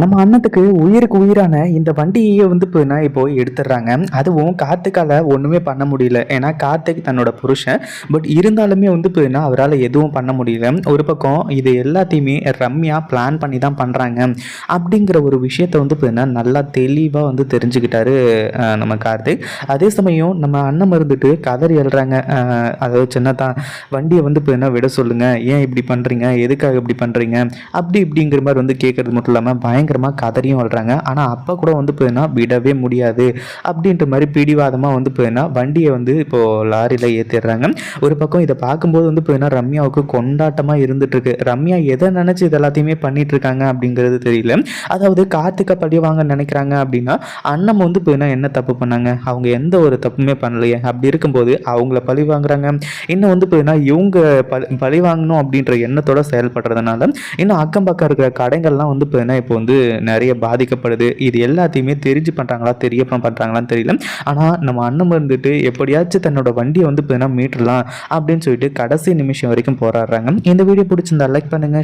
நம்ம அண்ணத்துக்கு உயிருக்கு உயிரான இந்த வண்டியை வந்து இப்போ இப்போ எடுத்துடுறாங்க. அதுவும் காத்துக்கால ஒன்றுமே பண்ண முடியல. ஏன்னா கார்த்திக் தன்னோட புருஷன். பட் இருந்தாலுமே வந்து இப்போ அவரால் எதுவும் பண்ண முடியல. ஒரு பக்கம் இது எல்லாத்தையுமே ரம்யா பிளான் பண்ணி தான் பண்ணுறாங்க அப்படிங்கிற ஒரு விஷயத்த வந்து இப்போ நல்லா தெளிவாக வந்து தெரிஞ்சுக்கிட்டாரு நம்ம கார்த்திக். அதே சமயம் நம்ம அண்ணன் இருந்துட்டு கதறி எழுறாங்க அதாவது சின்னதான் வண்டியை வந்து இப்போ என்ன விட சொல்லுங்கள் ஏன் இப்படி பண்ணுறீங்க எதுக்காக இப்படி பண்ணுறீங்க அப்படி இப்படிங்கிற மாதிரி வந்து கேட்கறது மட்டும் இல்லாமல் பயங்கரமாக கதறியும் வளர்றாங்க. ஆனால் அப்போ கூட வந்து போயின்னா விடவே முடியாது. அப்படின்ற மாதிரி பிடிவாதமாக வந்து போயின்னா வண்டியை வந்து இப்போது லாரியில் ஏற்றிடுறாங்க ஒரு பக்கம் இதை பார்க்கும்போது வந்து போயின்னா ரம்யாவுக்கு கொண்டாட்டமாக இருந்துட்டுருக்கு. ரம்யா எதை நினச்சி இது எல்லாத்தையுமே பண்ணிகிட்ருக்காங்க அப்படிங்கிறது தெரியல. அதாவது கார்த்திகை பழி வாங்க நினைக்கிறாங்க அப்படின்னா அண்ணம் வந்து போயின்னா என்ன தப்பு பண்ணாங்க? அவங்க எந்த ஒரு தப்புமே பண்ணலையே. அப்படி இருக்கும்போது அவங்கள பழி வாங்குறாங்க. இன்னும் வந்து போயின்னா இவங்க பழி வாங்கணும் அப்படின்ற எண்ணத்தோட செயல்படுறதுனால இன்னும் அக்கம் பக்கம் இருக்கிற கடைகள்லாம் வந்து போயின்னா இப்போ வந்து நிறைய பாதிக்கப்படுது. இது எல்லாத்தையுமே தெரிஞ்சு பண்ணுறாங்களா தெரியப்ப பண்ணுறாங்களான்னு தெரியல. ஆனால் நம்ம அண்ணன் இருந்துட்டு எப்படியாச்சும் தன்னோட வண்டியை வந்து போயின்னா மீட்டலாம் அப்படின்னு சொல்லிட்டு கடைசி நிமிஷம் வரைக்கும் போராடுறாங்க. இந்த வீடியோ பிடிச்சிருந்தா லைக் பண்ணுங்க